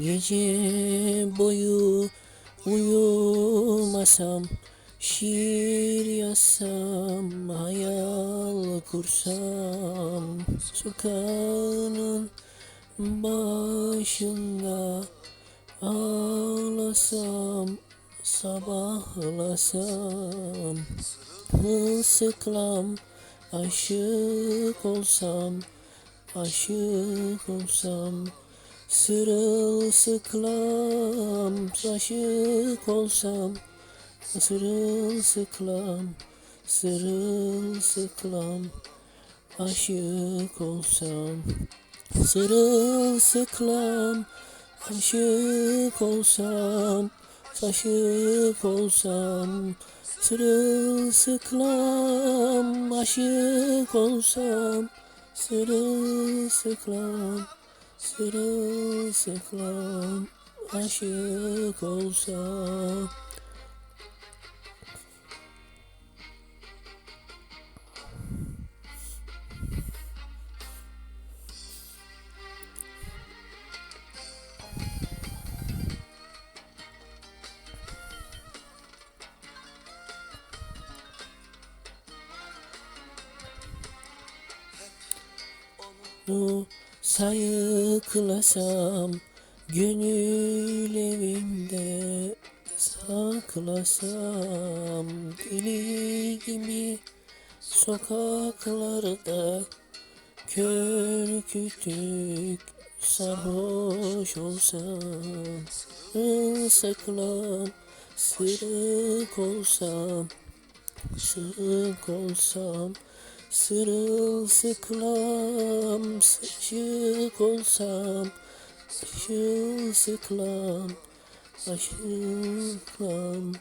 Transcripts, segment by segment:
Gece boyu uyumasam Şiir yazsam, hayal kursam Sokağının başında Ağlasam, sabahlasam Sıklam, aşık olsam Aşık olsam Sırılsıklam aşık olsam Sırılsıklam Sırılsıklam aşık olsam Sırılsıklam aşık olsam Aşık olsam Sırılsıklam aşık olsam Sırılsıklam Sırılsıklam aşık olsam Onu sayıklasam Gönül evimde saklasam Deli gibi sokaklarda Kör kütük sarhoş olsam Sıklam sırık olsam Sırık olsam Sırılsıklam Sıçık olsam Aşıklam Aşıklam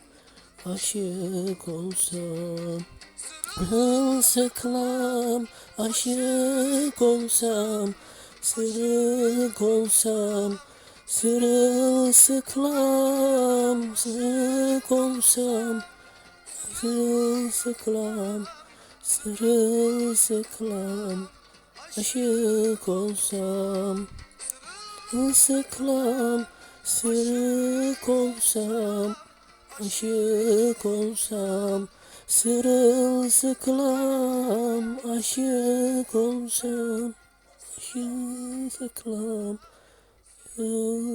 Aşık olsam. Sıklam Aşık olsam Sırık olsam Sırılsıklam Sırık olsam Sırılsıklam Sırılsıklam aşık olsam. Sıklam sırık olsam aşık olsam. Sırılsıklam aşık olsam. Aşıklam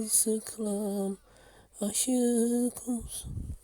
Sıklam aşık olsam